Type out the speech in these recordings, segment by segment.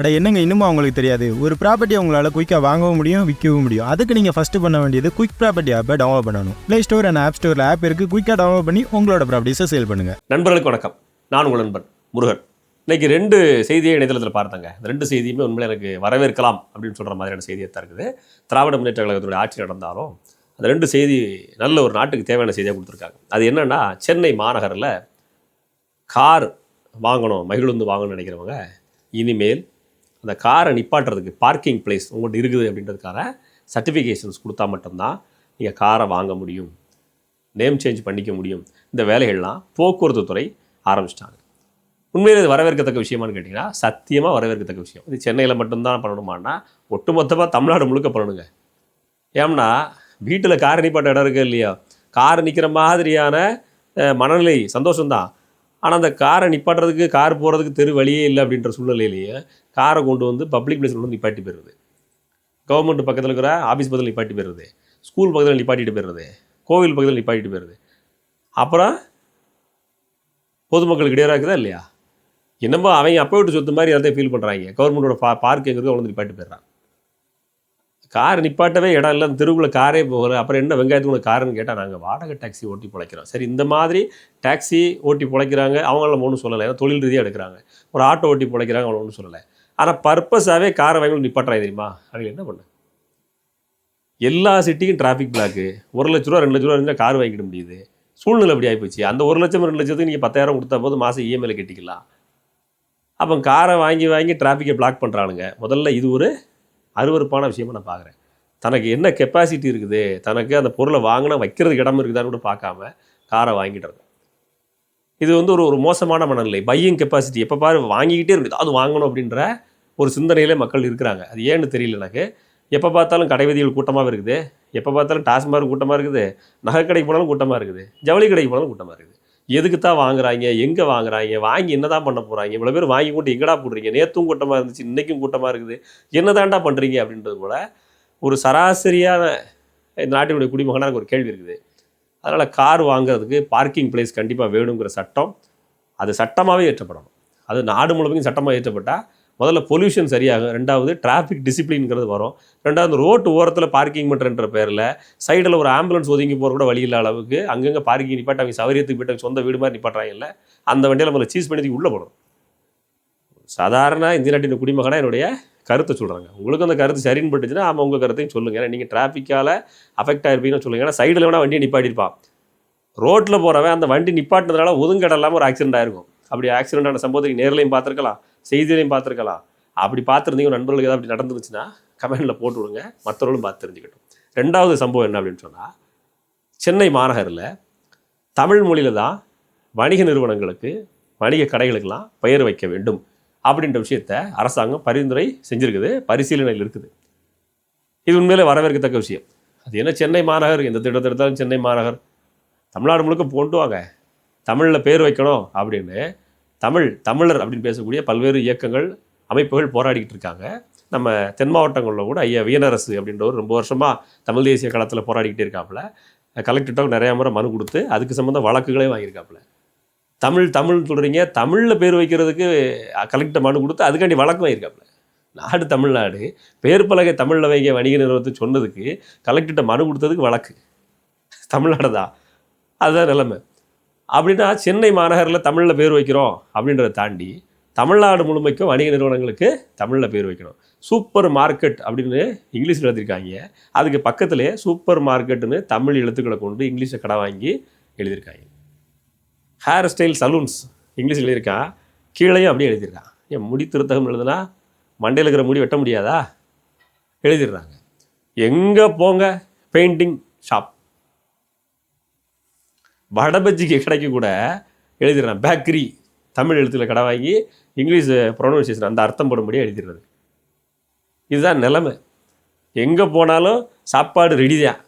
அட என்னங்க இன்னுமா அவங்களுக்கு தெரியாது? ஒரு ப்ராப்பர்ட்டி உங்களால் குயிக்காக வாங்கவும் முடியும் விற்கவும் முடியும். அதுக்கு நீங்கள் ஃபஸ்ட்டு பண்ண வேண்டியது குயிக் ப்ராப்பர்ட்டி ஆப்பை டவுன்லோட் பண்ணணும். ப்ளே ஸ்டோர் அண்ட் ஆப் ஸ்டோரில் ஆப் இருக்குது குயிக்காக டவுன்லோட் பண்ணி உங்களோட ப்ராப்பர்ட்டிஸை சேல் பண்ணுங்கள் நண்பர்களுக்கு வணக்கம். நான் உங்கள் நண்பன் முருகன். இன்னைக்கு ரெண்டு செய்தியை இணையதளத்தில் பார்த்தங்க. ரெண்டு செய்தியுமே உண்மையில் எனக்கு வரவேற்கலாம் அப்படின்னு சொல்கிற மாதிரியான செய்தியாக தான் இருக்குது. திராவிட முன்னேற்ற கழகத்துடைய ஆட்சி நடந்தாலும் அந்த ரெண்டு செய்தி நல்ல ஒரு நாட்டுக்கு தேவையான செய்தியாக கொடுத்துருக்காங்க. அது என்னென்னா சென்னை மாநகரில் கார் வாங்கணும் மகிழுந்து வாங்கணும்னு நினைக்கிறவங்க இனிமேல் அந்த காரை நிப்பாட்டுறதுக்கு பார்க்கிங் பிளேஸ் உங்கள்கிட்ட இருக்குது அப்படின்றதுக்கான சர்டிஃபிகேஷன்ஸ் கொடுத்தா மட்டும்தான் நீங்கள் காரை வாங்க முடியும் நேம் சேஞ்ச் பண்ணிக்க முடியும். இந்த வேலைகள்லாம் போக்குவரத்து துறை ஆரம்பிச்சிட்டாங்க. உண்மையில் இது வரவேற்கத்தக்க விஷயமான்னு கேட்டிங்கன்னா சத்தியமாக வரவேற்கத்தக்க விஷயம். இது சென்னையில் மட்டும்தான் பண்ணணுமான்னா ஒட்டுமொத்தமாக தமிழ்நாடு முழுக்க பண்ணணுங்க. ஏம்னா வீட்டில் கார் நிப்பாட்ட இடம் இருக்குது இல்லையா? கார் நிற்கிற மாதிரியான மனநிலை சந்தோஷம்தான். ஆனால் அந்த காரை நிப்பாட்டுறதுக்கு கார் போகிறதுக்கு தெரு வழியே இல்லை அப்படின்ற சூழ்நிலையிலேயே காரை கொண்டு வந்து பப்ளிக் பிளேஸில் கொண்டு வந்து நிப்பாட்டி போயிடுறது. கவர்மெண்ட் பக்கத்தில் இருக்கிற ஆஃபீஸ் பக்கத்தில் நிப்பாட்டி போயிடுறது. ஸ்கூல் பக்கத்தில் நிப்பாட்டிட்டு போயிடுறது. கோவில் பக்கத்தில் நிப்பாட்டிட்டு போயிடுறது. அப்புறம் பொதுமக்களுக்கு இடையராக இருக்குதா இல்லையா? என்னமோ அவங்க அப்போ விட்டு சொத்து மாதிரி அதை ஃபீல் பண்ணுறாங்க கவர்மெண்ட்டோட பா பார்க் எங்கிறது நிப்பாட்டி போயிடுறான் கார் நிப்பாட்டவே இடம் இல்லை. அந்த காரே போகிற அப்புறம் என்ன வெங்காயத்துக்குள்ள காருன்னு கேட்டால் நாங்கள் வாடகை டாக்ஸி ஓட்டி பிழைக்கிறோம். சரி இந்த மாதிரி டாக்ஸி ஓட்டி பிழைக்கிறாங்க. அவங்கள ஒன்றும் சொல்லலை. ஏன்னா தொழில் ரீதியாக எடுக்கிறாங்க. ஒரு ஆட்டோ ஓட்டி பிழைக்கிறாங்க. அவங்கள ஒன்றும் சொல்லலை. ஆனால் பர்பஸாகவே காரை வாங்கி நிப்பாட்டுறாங்க தெரியுமா? அவங்க என்ன பண்ண? எல்லா சிட்டிக்கும் டிராஃபிக் பிளாக்கு ஒரு லட்ச ரூபா ரெண்டு லட்ச ரூபா இருந்தால் கார் வாங்கிட முடியுது. சூழ்நிலை அப்படி ஆகிப்போச்சு அந்த ஒரு லட்சம் ரெண்டு லட்சத்துக்கு நீங்கள் பத்தாயிரம் கொடுத்தா போது மாதம் இஎம்ஐயில் கட்டிக்கலாம். அப்போ காரை வாங்கி வாங்கி டிராஃபிக்கை பிளாக் பண்ணுறானுங்க முதல்ல இது ஒரு அருவருப்பான விஷயமா நான் பார்க்குறேன். தனக்கு என்ன கெப்பாசிட்டி இருக்குது? தனக்கு அந்த பொருளை வாங்கினா வைக்கிறதுக்கு இடம் இருக்குதான்னு கூட பார்க்காம காரை வாங்கிடுறது இது வந்து ஒரு ஒரு மோசமான மனநிலை. பையிங் கெப்பாசிட்டி எப்போ பாரு வாங்கிக்கிட்டே இருக்குது அது வாங்கணும் அப்படின்ற ஒரு சிந்தனையிலே மக்கள் இருக்கிறாங்க. அது ஏன்னு தெரியல எனக்கு. எப்போ பார்த்தாலும் கடைவீதிகள் கூட்டமாக இருக்குது. எப்போ பார்த்தாலும் டாஸ்மாக் கூட்டமாக இருக்குது. நகை கடைக்கு போனாலும் கூட்டமாக இருக்குது. ஜவுளி கடைக்கு போனாலும் கூட்டமாக இருக்குது. எதுக்கு தான் வாங்குறாங்க? எங்கே வாங்குறாங்க? வாங்கி என்னதான் பண்ண போகிறாங்க இவ்வளோ பேர் வாங்கி கொண்டு எங்கடா போடுறீங்க? நேற்றும் கூட்டமாக இருந்துச்சு இன்றைக்கும் கூட்டமாக இருக்குது. என்னதான்டா பண்ணுறீங்க அப்படின்றது போல ஒரு சராசரியான இந்த நாட்டினுடைய குடிமகனாக ஒரு கேள்வி இருக்குது. அதனால் கார் வாங்குறதுக்கு பார்க்கிங் பிளேஸ் கண்டிப்பாக வேணுங்கிற சட்டம் அது சட்டமாகவே ஏற்றப்படணும். அது நாடு முழுமைக்கும் சட்டமாக ஏற்றப்பட்டால் முதல்ல பொல்யூஷன் சரியாகும். ரெண்டாவது டிராஃபிக் டிசிப்ளின்ங்கிறது வரும். ரெண்டாவது ரோட்டு ஓரத்தில் பார்க்கிங் பண்ணுறன்ற பேரில் சைடில் ஒரு ஆம்புலன்ஸ் ஒதுங்கி போகிற கூட வழி இல்ல அளவுக்கு அங்கங்கே பார்க்கிங் நிப்பாட்டி அவங்க சௌகரியத்துக்கு போயிட்டு சொந்த வீடு மாதிரி நிப்பாட்டுறாங்கல்ல அந்த வண்டியில் நம்மளை சீஸ் பண்ணி உள்ளே போடும் சாதாரண இந்திய நாட்டின் குடிமகனாக என்னுடைய கருத்தை சொல்கிறாங்க உங்களுக்கு அந்த கருத்து சரின்னு பட்டுச்சுன்னா ஆமாம் உங்கள் கருத்தையும் சொல்லுங்கள் ஏன்னா நீங்கள் டிராஃபிக்கால் அஃபெக்ட் ஆகிருப்பீங்கன்னு சொல்லுங்கள் ஏன்னா சைடில் வேணால் வண்டியை நிப்பாட்டியிருப்பான். ரோட்டில் போகிறவன் அந்த வண்டி நிப்பாட்டினதுனால ஒதுங்கடலாமல் ஒரு ஆக்சிடென்ட் ஆயிருக்கும். அப்படி ஆக்சிடென்ட் சம்பவத்தை நேரிலையும் பார்த்துருக்கலாம் செய்தியிலையும் பார்த்துருக்கலாம். அப்படி பார்த்துருந்தீங்க நண்பர்களுக்கு ஏதாவது அப்படி நடந்துருச்சுன்னா கமெண்டில் போட்டு விடுங்க. மற்றவர்களும் பார்த்து தெரிஞ்சுக்கட்டும். ரெண்டாவது சம்பவம் என்ன அப்படின்னு சொன்னால் சென்னை மாநகரில் தமிழ் மொழியில் தான் வணிக நிறுவனங்களுக்கு வணிக கடைகளுக்கெல்லாம் பெயர் வைக்க வேண்டும் அப்படின்ற விஷயத்த அரசாங்கம் பரிந்துரை செஞ்சுருக்குது பரிசீலனையில் இருக்குது. இது உண்மையிலே வரவேற்கத்தக்க விஷயம். அது என்ன சென்னை மாநகர்? எந்த திட்டத்தை எடுத்தாலும் சென்னை மாநகர். தமிழ்நாடு முழுக்க கொண்டு தமிழில் பேர் வைக்கணும் அப்படின்னு தமிழ் தமிழர் அப்படின்னு பேசக்கூடிய பல்வேறு இயக்கங்கள் அமைப்புகள் போராடிக்கிட்டு இருக்காங்க. நம்ம தென் மாவட்டங்களில் கூட ஐயா வியனரசு அப்படின்றவர் ரொம்ப வருஷமாக தமிழ் தேசிய களத்தில் போராடிக்கிட்டே இருக்காப்புல. கலெக்டர்கிட்ட நிறையா முறை மனு கொடுத்து அதுக்கு சம்மந்த வழக்குகளே வாங்கியிருக்காப்புல. தமிழ் தமிழ் சொல்கிறீங்க தமிழில் பேர் வைக்கிறதுக்கு கலெக்டர் மனு கொடுத்து அதுக்காண்டி வழக்கு வாங்கியிருக்காப்புல. நாடு தமிழ்நாடு பேர் பலகை தமிழில் வைங்க வணிக நிறுவனத்தை சொன்னதுக்கு கலெக்டர்கிட்ட மனு கொடுத்ததுக்கு வழக்கு. தமிழ்நாடு தான் அதுதான் நிலைமை. அப்படின்னா சென்னை மாநகரில் தமிழில் பேர் வைக்கிறோம் அப்படின்றத தாண்டி தமிழ்நாடு முழுமைக்கும் வணிக நிறுவனங்களுக்கு தமிழில் பேர் வைக்கணும். சூப்பர் மார்க்கெட் அப்படின்னு இங்கிலீஷில் எழுதியிருக்காங்க. அதுக்கு பக்கத்திலே சூப்பர் மார்க்கெட்டுன்னு தமிழ் எழுத்துக்களை கொண்டு இங்கிலீஷில் கடை வாங்கி எழுதியிருக்காங்க. ஹேர் ஸ்டைல் சலூன்ஸ் இங்கிலீஷில் எழுதியிருக்கான் கீழேயும் அப்படியே எழுதியிருக்கான் ஏன் முடி திருத்தகம் எழுதுனா மண்டையில் இருக்கிற முடி வெட்ட முடியாதா? எழுதிடுறாங்க. எங்கே போங்க? பெயிண்டிங் ஷாப் வடபஜ்ஜிக்கு கடைக்கு கூட எழுதிடுறான். பேக்கரி தமிழ் எழுத்துல கடை வாங்கி இங்கிலீஷ் ப்ரொனவுன்சியேஷன் அந்த அர்த்தம் போடும்படி எழுதிடுறது. இதுதான் நிலமை. எங்கே போனாலும் சாப்பாடு ரெடி தான்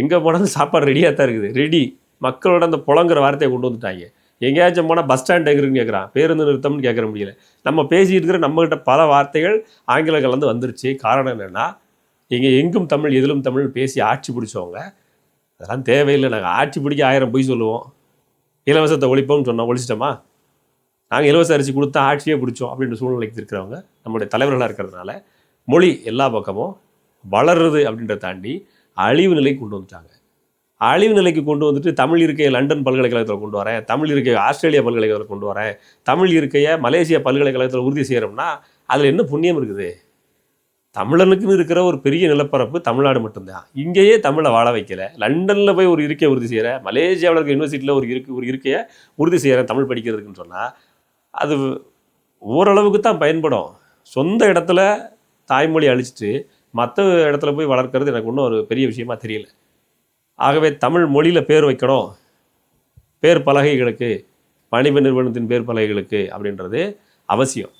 எங்கே போனாலும் சாப்பாடு ரெடியாக தான் இருக்குது. ரெடி மக்களோட அந்த புலங்குற வார்த்தையை கொண்டு வந்துட்டாங்க. எங்கேயாச்சும் போனால் பஸ் ஸ்டாண்ட் எங்கிருக்குன்னு கேட்குறான் பேருந்து நிறுத்தம்னு கேட்குற முடியல. நம்ம பேசிட்டு இருக்கிற நம்மகிட்ட பல வார்த்தைகள் ஆங்கில கலந்து வந்துருச்சு. காரணம் என்னென்னா இங்கே எங்கும் தமிழ் எதிலும் தமிழ் பேசி ஆட்சி பிடிச்சவங்க அதெல்லாம் தேவையில்லை. நாங்கள் ஆட்சி பிடிக்க ஆயிரம் பொய் சொல்லுவோம். இலவசத்தை ஒழிப்போம்னு சொன்னோம். ஒழிச்சிட்டோமா? நாங்கள் இலவச அரிசி கொடுத்தா ஆட்சியே பிடிச்சோம் அப்படின்ற சூழ்நிலைக்கு இருக்கிறவங்க நம்முடைய தலைவர்களாக இருக்கிறதுனால மொழி எல்லா பக்கமும் வளருது அப்படின்றத தாண்டி அழிவு நிலைக்கு கொண்டு வந்துட்டாங்க. அழிவு நிலைக்கு கொண்டு வந்துட்டு தமிழ் இருக்கையை லண்டன் பல்கலைக்கழகத்தில் கொண்டு வரேன் தமிழ் இருக்கையை ஆஸ்திரேலியா பல்கலைக்கழகத்தில் கொண்டு வரேன் தமிழ் இருக்கையை மலேசியா பல்கலைக்கழகத்தில் உறுதி செய்கிறோம்னா அதில் என்ன புண்ணியம் இருக்குது? தமிழனுக்குன்னு இருக்கிற ஒரு பெரிய நிலப்பரப்பு தமிழ்நாடு மட்டும்தான். இங்கேயே தமிழை வாழ வைக்கல. லண்டனில் போய் ஒரு இருக்கையை உறுதி செய்கிற மலேசியாவில் இருக்க யூனிவர்சிட்டியில் ஒரு இருக்கு ஒரு இருக்கையை உறுதி செய்கிறேன் தமிழ் படிக்கிறதுக்குன்னு சொன்னால் அது ஓரளவுக்கு தான் பயன்படும். சொந்த இடத்துல தாய்மொழி அழிச்சிட்டு மற்ற இடத்துல போய் வளர்க்குறது எனக்கு ஒன்றும் ஒரு பெரிய விஷயமா தெரியல. ஆகவே தமிழ் மொழியில் பேர் வைக்கணும். பேர் பலகைகளுக்கு வணிக நிறுவனத்தின் பேர் பலகைகளுக்கு அப்படின்றது அவசியம்.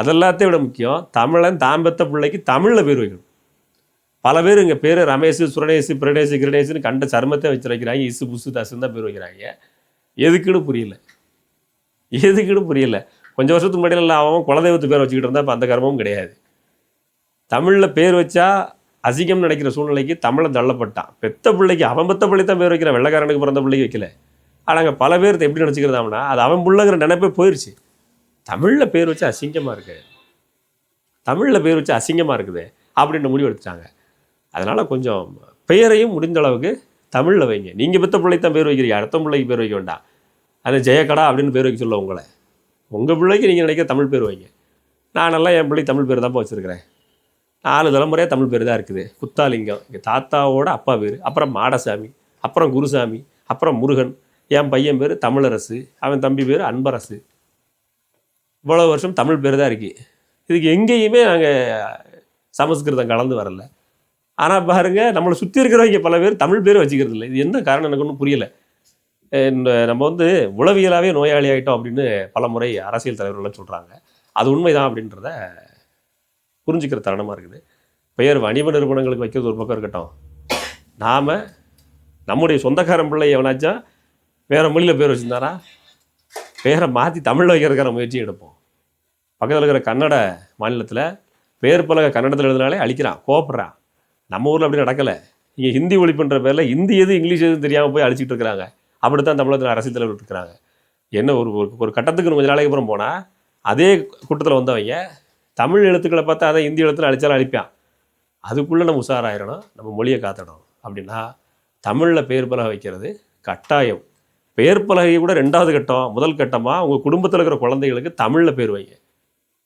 அதெல்லாத்தையும் விட முக்கியம் தமிழன் தாம்பத்த பிள்ளைக்கு தமிழில் பேர் வைக்கணும். பல பேர் இங்கே பேர் ரமேஷ் சுரணேஷ் பிரடேஷ் கிரணேஷ்னு கண்ட சர்மத்தை வச்சு வைக்கிறாங்க இசு புசு தசுன்னு தான் பேர் வைக்கிறாங்க. எதுக்குன்னு புரியல. எதுக்குன்னு புரியல. கொஞ்சம் வருஷத்துக்கு முன்னாடி அவன் குலதெய்வத்து பேர் வச்சுக்கிட்டு இருந்தால் இப்போ அந்த கர்மமும் கிடையாது. தமிழில் பேர் வச்சா அசிங்கம்னு நினைக்கிற சூழ்நிலைக்கு தமிழை தள்ளப்பட்டான். பெத்த பிள்ளைக்கு அவன் பெத்த பிள்ளை தான் பேர் வைக்கிறான் வெள்ளைக்காரனுக்கு பிறந்த பிள்ளைக்கு வைக்கல. ஆனால் அங்கே பல பேர் எப்படி நினச்சிக்கிறதாம்னா அது அவன் பிள்ளைங்கிற நினைப்பே போயிடுச்சு தமிழில் பேர் வச்சு அசிங்கமாக இருக்கு. தமிழில் பேர் வச்சு அசிங்கமாக இருக்குது அப்படின்ற முடிவு எடுத்துட்டாங்க. அதனால் கொஞ்சம் பெயரையும் முடிந்த அளவுக்கு தமிழில் வைங்க. நீங்கள் பெத்த பிள்ளை தான் பேர் வைக்கிறீங்க அடுத்த பிள்ளைக்கு பேர் வைக்க வேண்டாம். அது ஜெயக்கடா அப்படின்னு பேர் வைக்க சொல்ல உங்களை. உங்கள் பிள்ளைக்கு நீங்கள் நினைக்கிற தமிழ் பேர் வைங்க. நானெல்லாம் என் பிள்ளை தமிழ் பேர் தான்ப்பா வச்சுருக்கிறேன். நாலு தலைமுறையாக தமிழ் பேர் தான் இருக்குது. குத்தாலிங்கம் எங்கள் தாத்தாவோட அப்பா பேர் அப்புறம் மாடசாமி அப்புறம் குருசாமி அப்புறம் முருகன். என் பையன் பேர் தமிழரசு அவன் தம்பி பேர் அன்பரசு. இவ்வளோ வருஷம் தமிழ் பேர் தான் இருக்குது இதுக்கு எங்கேயுமே நாங்கள் சமஸ்கிருதம் கலந்து வரல. ஆனால் பாருங்க நம்மளை சுற்றி இருக்கிறவங்க பல பேர் தமிழ் பேர் வச்சுக்கிறது இல்லை. இது என்ன காரணம் எனக்கு ஒன்றும் புரியல. நம்ம வந்து உளவியலாகவே நோயாளி ஆகிட்டோம் அப்படின்னு பல முறை அரசியல் தலைவர்கள்லாம் சொல்கிறாங்க அது உண்மைதான் அப்படின்றத புரிஞ்சுக்கிற தருணமாக இருக்குது. பெயர் வணிக நிறுவனங்களுக்கு வைக்கிறது ஒரு பக்கம் இருக்கட்டும். நாம் நம்முடைய சொந்தக்காரன் பிள்ளை எவனாச்சும் வேறு மொழியில் பேர் வச்சுருந்தாரா? பேரை மாற்றி தமிழில் வைக்கிறதுக்கான முயற்சி எடுப்போம். பக்கத்தில் இருக்கிற கன்னட மாநிலத்தில் பேர் பலகை கன்னடத்தில் எழுதினாலே அழிக்கிறான் கோவப்படுறான் நம்ம ஊரில் அப்படி நடக்கலை. இங்கே ஹிந்தி ஒழிப்புன்ற பேரில் ஹிந்தி எது இங்கிலீஷ் எதுவும் தெரியாமல் போய் அழிச்சிட்டு இருக்கிறாங்க. அப்படித்தான் தமிழகத்தில் அரசியல் தலைவர் இருக்கிறாங்க. என்ன ஒரு ஒரு- கட்டத்துக்கு கொஞ்ச நாளைக்கு அப்புறம் போனால் அதே கூட்டத்தில் வந்தவங்க தமிழ் எழுத்துக்களை பார்த்தா அதை இந்தி எழுத்துல அழிச்சாலும் அழிப்பான். அதுக்குள்ளே நம்ம உஷாராயிடணும் நம்ம மொழியை காத்தணும். அப்படின்னா தமிழில் பேர் பலகை வைக்கிறது கட்டாயம். பேர் பலகை கூட ரெண்டாவது கட்டம் முதல் கட்டமாக உங்கள் குடும்பத்தில் இருக்கிற குழந்தைகளுக்கு தமிழில் பேர் வைங்க.